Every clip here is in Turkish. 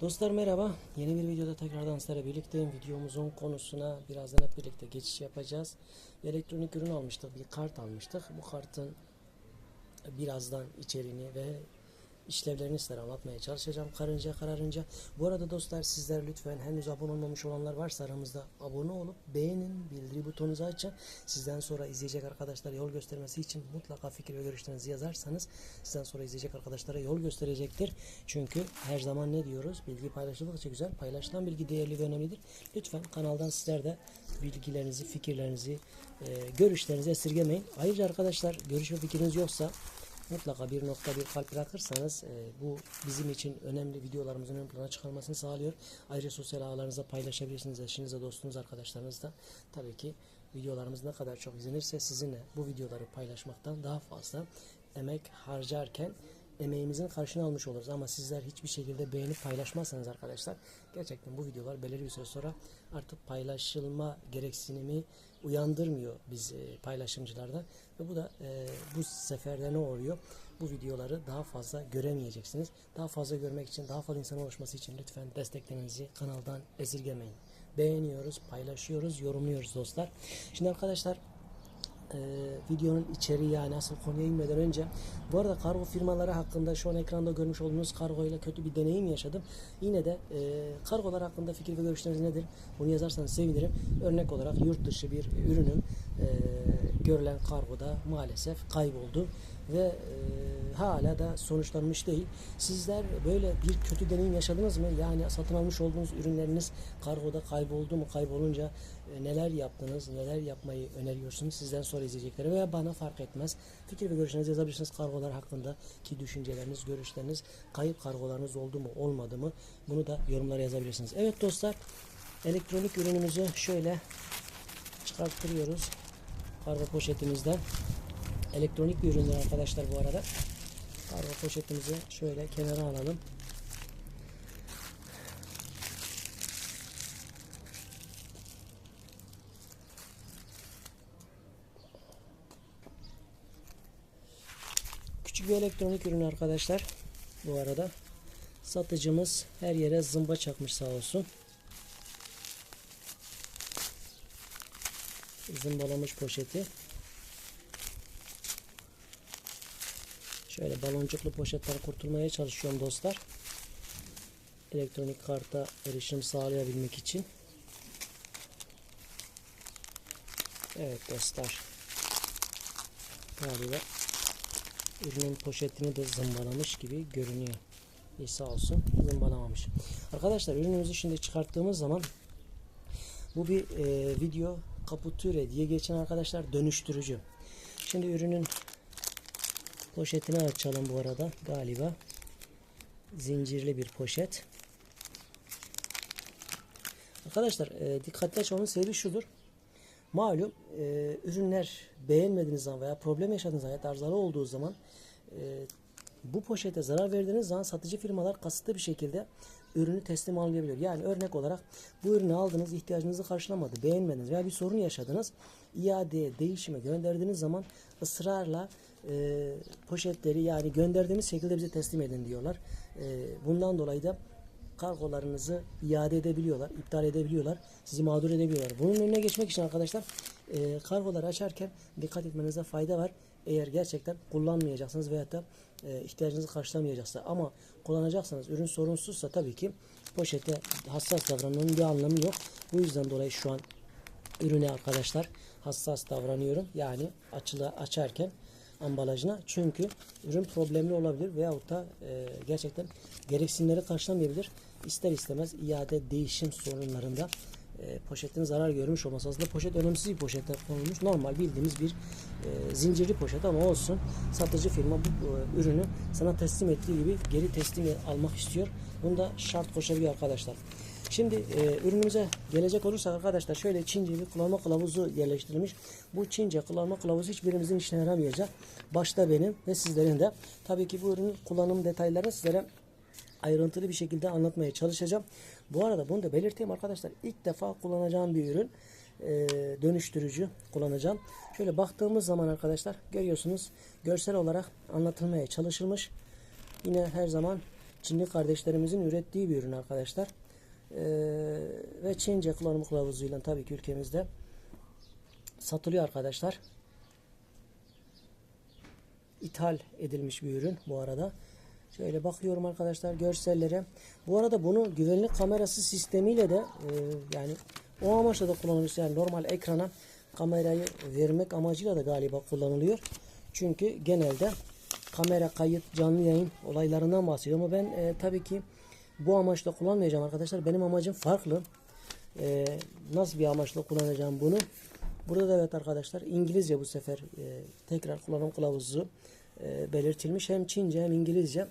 Dostlar merhaba. Yeni bir videoda tekrardan sizlerle birlikteyim. Videomuzun konusuna birazdan hep birlikte geçiş yapacağız. Bir elektronik ürün almıştık. Bir kart almıştık. Bu kartın birazdan içeriğini ve işlevlerini sizlere anlatmaya çalışacağım karınca kararınca. Bu arada dostlar sizler lütfen henüz abone olmamış olanlar varsa aramızda abone olup beğenin, bildiri butonunuzu açın. Sizden sonra izleyecek arkadaşlar yol göstermesi için mutlaka fikir ve görüşlerinizi yazarsanız sizden sonra izleyecek arkadaşlara yol gösterecektir. Çünkü her zaman ne diyoruz? Bilgi paylaşıldıkça güzel. Paylaşılan bilgi değerli ve önemlidir. Lütfen kanaldan sizler de bilgilerinizi, fikirlerinizi, e, görüşlerinizi esirgemeyin. Ayrıca arkadaşlar görüş ve fikriniz yoksa mutlaka bir nokta bir kalp bırakırsanız e, bu bizim için önemli videolarımızın ön plana çıkarmasını sağlıyor. Ayrıca sosyal ağlarınızda paylaşabilirsiniz eşinizle, dostunuz, arkadaşlarınızla. Tabii ki videolarımız ne kadar çok izlenirse sizinle bu videoları paylaşmaktan daha fazla emek harcarken emeğimizin karşını almış oluruz. Ama sizler hiçbir şekilde beğenip paylaşmazsanız arkadaşlar gerçekten bu videolar belirli bir süre sonra artık paylaşılma gereksinimi uyandırmıyor biz e, paylaşımcılarda ve bu da e, bu sefer de ne oluyor? Bu videoları daha fazla göremeyeceksiniz. Daha fazla görmek için, daha fazla insan ulaşması için lütfen desteklerinizi kanaldan esirgemeyin. Beğeniyoruz, paylaşıyoruz, yorumluyoruz dostlar. Şimdi arkadaşlar e, videonun içeriği yani asıl konuya inmeden önce bu arada kargo firmaları hakkında şu an ekranda görmüş olduğunuz kargo ile kötü bir deneyim yaşadım. Yine de e, kargolar hakkında fikir ve görüşleriniz nedir? Bunu yazarsanız sevinirim. Örnek olarak yurt dışı bir ürünüm e, görülen kargoda maalesef kayboldu ve e, hala da sonuçlanmış değil. Sizler böyle bir kötü deneyim yaşadınız mı? Yani satın almış olduğunuz ürünleriniz kargoda kayboldu mu? Kaybolunca e, neler yaptınız? Neler yapmayı öneriyorsunuz? Sizden sonra izleyecekleri veya bana fark etmez. Fikir ve görüşlerinizi yazabilirsiniz kargolar hakkındaki düşünceleriniz, görüşleriniz, kayıp kargolarınız oldu mu, olmadı mı? Bunu da yorumlara yazabilirsiniz. Evet dostlar, elektronik ürünümüzü şöyle çıkarttırıyoruz kargo poşetimizden. Elektronik bir ürünler arkadaşlar bu arada. Kargo poşetimizi şöyle kenara alalım. Küçük bir elektronik ürün arkadaşlar. Bu arada satıcımız her yere zımba çakmış sağ olsun. Zımbalamış poşeti. Şöyle baloncuklu poşetten kurtulmaya çalışıyorum dostlar. Elektronik karta erişim sağlayabilmek için. Evet dostlar. Galiba ürünün poşetini de zımbalamış gibi görünüyor. İyi sağ olsun zımbalamamış. Arkadaşlar ürünümüzü şimdi çıkarttığımız zaman bu bir e, video kaputüre diye geçen arkadaşlar dönüştürücü. Şimdi ürünün poşetini açalım bu arada galiba. Zincirli bir poşet. Arkadaşlar e, dikkatli açmamın sebebi şudur. Malum e, ürünler beğenmediğiniz zaman veya problem yaşadığınız zaman, arızalı olduğu zaman e, bu poşete zarar verdiğiniz zaman satıcı firmalar kasıtlı bir şekilde ürünü teslim almayabiliyor. Yani örnek olarak bu ürünü aldınız, ihtiyacınızı karşılamadı, beğenmediniz veya bir sorun yaşadınız. İadeye, değişime gönderdiğiniz zaman ısrarla e, poşetleri yani gönderdiğiniz şekilde bize teslim edin diyorlar. E, bundan dolayı da kargolarınızı iade edebiliyorlar, iptal edebiliyorlar, sizi mağdur edebiliyorlar. Bunun önüne geçmek için arkadaşlar e, kargoları açarken dikkat etmenize fayda var. Eğer gerçekten kullanmayacaksınız veyahut da e, ihtiyacınızı karşılamayacaksa ama kullanacaksanız ürün sorunsuzsa tabii ki poşete hassas davranmanın bir anlamı yok. Bu yüzden dolayı şu an ürüne arkadaşlar hassas davranıyorum. Yani açılı açarken ambalajına çünkü ürün problemli olabilir veyahut da e, gerçekten gereksinimleri karşılamayabilir. İster istemez iade değişim sorunlarında e, poşetin zarar görmüş olması aslında poşet önemsiz bir poşete konulmuş. Normal bildiğimiz bir e, zincirli poşet ama olsun. Satıcı firma bu e, ürünü sana teslim ettiği gibi geri teslim almak istiyor. Bunda şart koşabiliyor arkadaşlar. Şimdi e, ürünümüze gelecek olursak arkadaşlar şöyle Çince bir kullanma kılavuzu yerleştirilmiş. Bu Çince kullanma kılavuzu hiçbirimizin işine yaramayacak. Başta benim ve sizlerin de. Tabii ki bu ürünün kullanım detaylarını sizlere ayrıntılı bir şekilde anlatmaya çalışacağım. Bu arada bunu da belirteyim arkadaşlar. İlk defa kullanacağım bir ürün. E, dönüştürücü kullanacağım. Şöyle baktığımız zaman arkadaşlar görüyorsunuz görsel olarak anlatılmaya çalışılmış. Yine her zaman Çinli kardeşlerimizin ürettiği bir ürün arkadaşlar. Ee, ve Çince kullanım kılavuzuyla tabii ki ülkemizde satılıyor arkadaşlar. İthal edilmiş bir ürün bu arada. Şöyle bakıyorum arkadaşlar görsellere. Bu arada bunu güvenlik kamerası sistemiyle de e, yani o amaçla da kullanılıyor. Yani normal ekrana kamerayı vermek amacıyla da galiba kullanılıyor. Çünkü genelde kamera kayıt canlı yayın olaylarından bahsediyor ama ben e, tabii ki bu amaçla kullanmayacağım arkadaşlar. Benim amacım farklı. E, nasıl bir amaçla kullanacağım bunu? Burada da evet arkadaşlar İngilizce bu sefer e, tekrar kullanım kılavuzu e, belirtilmiş. Hem Çince hem İngilizce.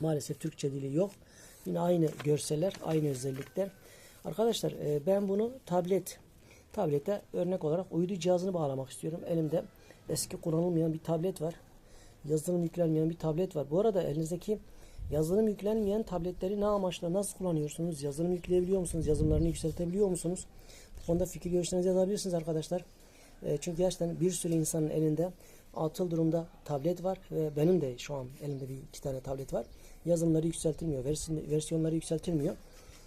Maalesef Türkçe dili yok. Yine aynı görseller, aynı özellikler. Arkadaşlar e, ben bunu tablet tablete örnek olarak uydu cihazını bağlamak istiyorum. Elimde eski kullanılmayan bir tablet var. Yazılım yüklenmeyen bir tablet var. Bu arada elinizdeki yazılım yüklenmeyen tabletleri ne amaçla nasıl kullanıyorsunuz? Yazılım yükleyebiliyor musunuz? Yazılımlarını yükseltebiliyor musunuz? Bu konuda fikir görüşlerinizi yazabilirsiniz arkadaşlar. E, çünkü gerçekten bir sürü insanın elinde atıl durumda tablet var ve benim de şu an elimde bir iki tane tablet var. Yazılımları yükseltilmiyor, versi- versiyonları yükseltilmiyor.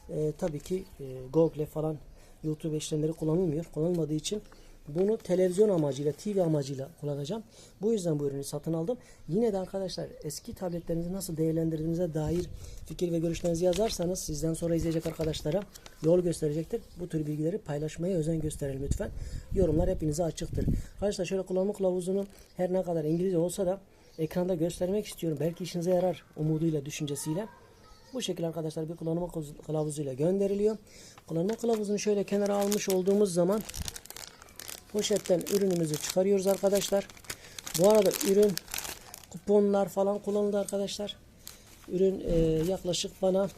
E, tabii ki e, Google falan YouTube işlemleri kullanılmıyor. Kullanılmadığı için bunu televizyon amacıyla, TV amacıyla kullanacağım. Bu yüzden bu ürünü satın aldım. Yine de arkadaşlar eski tabletlerinizi nasıl değerlendirdiğinize dair fikir ve görüşlerinizi yazarsanız sizden sonra izleyecek arkadaşlara yol gösterecektir. Bu tür bilgileri paylaşmaya özen gösterelim lütfen. Yorumlar hepinize açıktır. Arkadaşlar şöyle kullanma kılavuzunu her ne kadar İngilizce olsa da ekranda göstermek istiyorum. Belki işinize yarar umuduyla, düşüncesiyle. Bu şekilde arkadaşlar bir kullanma kılavuzuyla gönderiliyor. Kullanma kılavuzunu şöyle kenara almış olduğumuz zaman poşetten ürünümüzü çıkarıyoruz arkadaşlar. Bu arada ürün kuponlar falan kullanıldı arkadaşlar. Ürün e, yaklaşık bana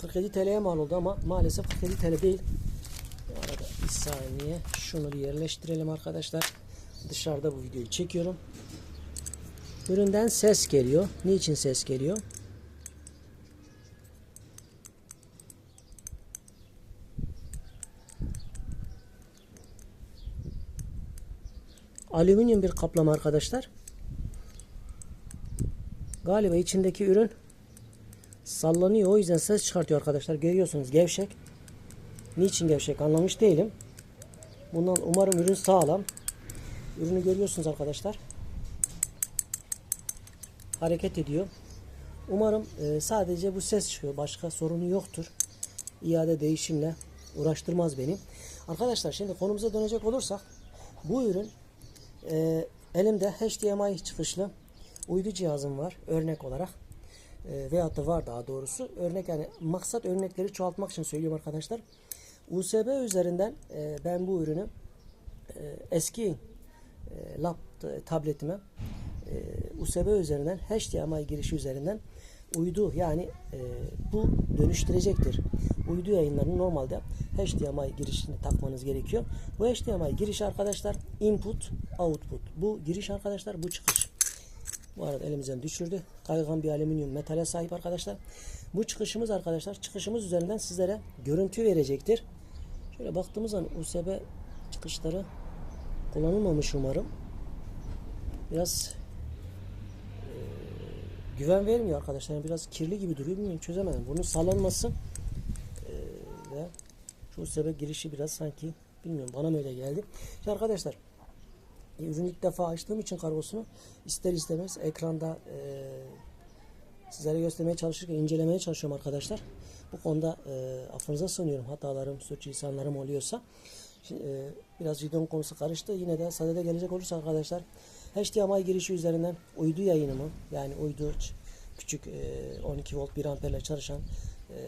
47 TL'ye mal oldu ama maalesef 47 TL değil. Bu arada bir saniye şunu bir yerleştirelim arkadaşlar. Dışarıda bu videoyu çekiyorum. Üründen ses geliyor. Niçin ses geliyor? Alüminyum bir kaplama arkadaşlar. Galiba içindeki ürün sallanıyor. O yüzden ses çıkartıyor arkadaşlar. Görüyorsunuz gevşek. Niçin gevşek anlamış değilim. Bundan umarım ürün sağlam. Ürünü görüyorsunuz arkadaşlar. Hareket ediyor. Umarım e, sadece bu ses çıkıyor. Başka sorunu yoktur. İade değişimle uğraştırmaz beni. Arkadaşlar şimdi konumuza dönecek olursak bu ürün e, elimde HDMI çıkışlı uydu cihazım var örnek olarak. E, veyahut da var daha doğrusu. Örnek yani maksat örnekleri çoğaltmak için söylüyorum arkadaşlar. USB üzerinden e, ben bu ürünü e, eski e, lap tabletime e, USB üzerinden HDMI girişi üzerinden uydu yani e, bu dönüştürecektir. Uydu yayınlarını normalde HDMI girişini takmanız gerekiyor. Bu HDMI giriş arkadaşlar input output. Bu giriş arkadaşlar bu çıkış. Bu arada elimizden düşürdü. Kaygan bir alüminyum metale sahip arkadaşlar. Bu çıkışımız arkadaşlar çıkışımız üzerinden sizlere görüntü verecektir. Şöyle baktığımız zaman USB çıkışları kullanılmamış umarım. Biraz güven vermiyor arkadaşlar. Yani biraz kirli gibi duruyor. Bilmiyorum çözemedim. Bunun sallanması e, ve şu sebep girişi biraz sanki bilmiyorum bana mı öyle geldi. Şimdi arkadaşlar e, ürünü ilk defa açtığım için kargosunu ister istemez ekranda e, sizlere göstermeye çalışırken incelemeye çalışıyorum arkadaşlar. Bu konuda e, affınıza sığınıyorum. Hatalarım, suçlisanlarım oluyorsa. Şimdi, e, biraz videonun konusu karıştı. Yine de sadede gelecek olursa arkadaşlar HDMI girişi üzerinden uydu yayınımı yani uydu küçük e, 12 volt 1 amperle çalışan e,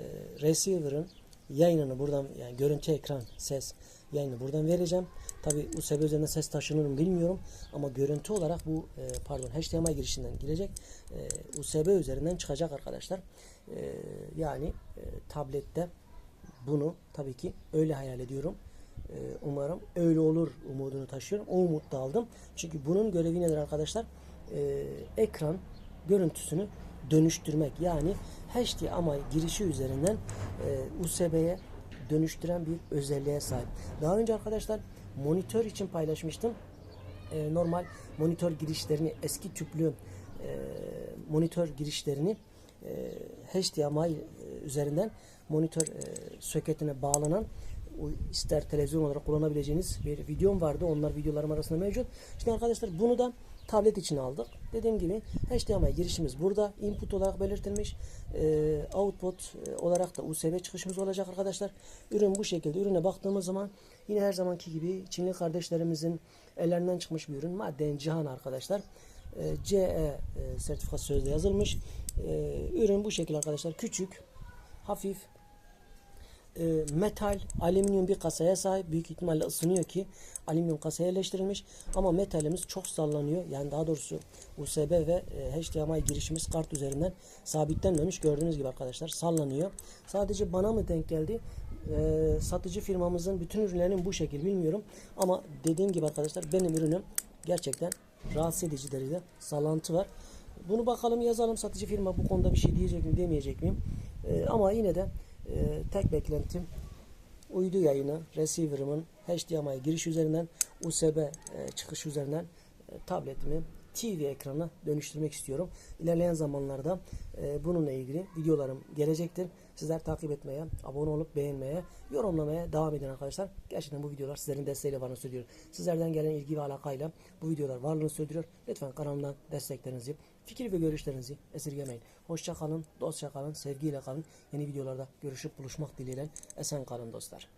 receiver'ın yayınını buradan yani görüntü ekran ses yayını buradan vereceğim. Tabi USB üzerinden ses taşınır mı bilmiyorum ama görüntü olarak bu e, pardon HDMI girişinden girecek. E, USB üzerinden çıkacak arkadaşlar. E, yani e, tablette bunu tabii ki öyle hayal ediyorum. E, umarım öyle olur umudunu taşıyorum. O umut da aldım. Çünkü bunun görevi nedir arkadaşlar? E, ekran görüntüsünü dönüştürmek. Yani HDMI girişi üzerinden e, USB'ye dönüştüren bir özelliğe sahip. Daha önce arkadaşlar monitör için paylaşmıştım. E, normal monitör girişlerini eski tüplü e, monitör girişlerini e, HDMI e, üzerinden monitör e, soketine bağlanan ister televizyon olarak kullanabileceğiniz bir videom vardı. Onlar videolarım arasında mevcut. Şimdi arkadaşlar bunu da tablet için aldık. Dediğim gibi HDMI girişimiz burada. Input olarak belirtilmiş. E, output olarak da USB çıkışımız olacak arkadaşlar. Ürün bu şekilde. Ürüne baktığımız zaman yine her zamanki gibi Çinli kardeşlerimizin ellerinden çıkmış bir ürün. Madden Cihan arkadaşlar. E, CE sertifikası sözde yazılmış. E, ürün bu şekilde arkadaşlar. Küçük, hafif, e, metal, alüminyum bir kasaya sahip. Büyük ihtimalle ısınıyor ki alüminyum kasaya yerleştirilmiş. Ama metalimiz çok sallanıyor. Yani daha doğrusu USB ve e, HDMI girişimiz kart üzerinden sabitlenmemiş. Gördüğünüz gibi arkadaşlar sallanıyor. Sadece bana mı denk geldi? E, satıcı firmamızın bütün ürünlerinin bu şekil bilmiyorum. Ama dediğim gibi arkadaşlar benim ürünüm gerçekten rahatsız edici derecede sallantı var. Bunu bakalım yazalım satıcı firma bu konuda bir şey diyecek mi demeyecek miyim? E, ama yine de e, tek beklentim uydu yayını receiver'ımın HDMI giriş üzerinden USB e, çıkış üzerinden e, tabletimi TV ekranına dönüştürmek istiyorum. İlerleyen zamanlarda e, bununla ilgili videolarım gelecektir. Sizler takip etmeye, abone olup beğenmeye, yorumlamaya devam edin arkadaşlar. Gerçekten bu videolar sizlerin desteğiyle varlığını sürdürüyor. Sizlerden gelen ilgi ve alakayla bu videolar varlığını sürdürüyor. Lütfen kanalımdan desteklerinizi, fikir ve görüşlerinizi esirgemeyin. Hoşça kalın, dostça kalın, sevgiyle kalın. Yeni videolarda görüşüp buluşmak dileğiyle esen kalın dostlar.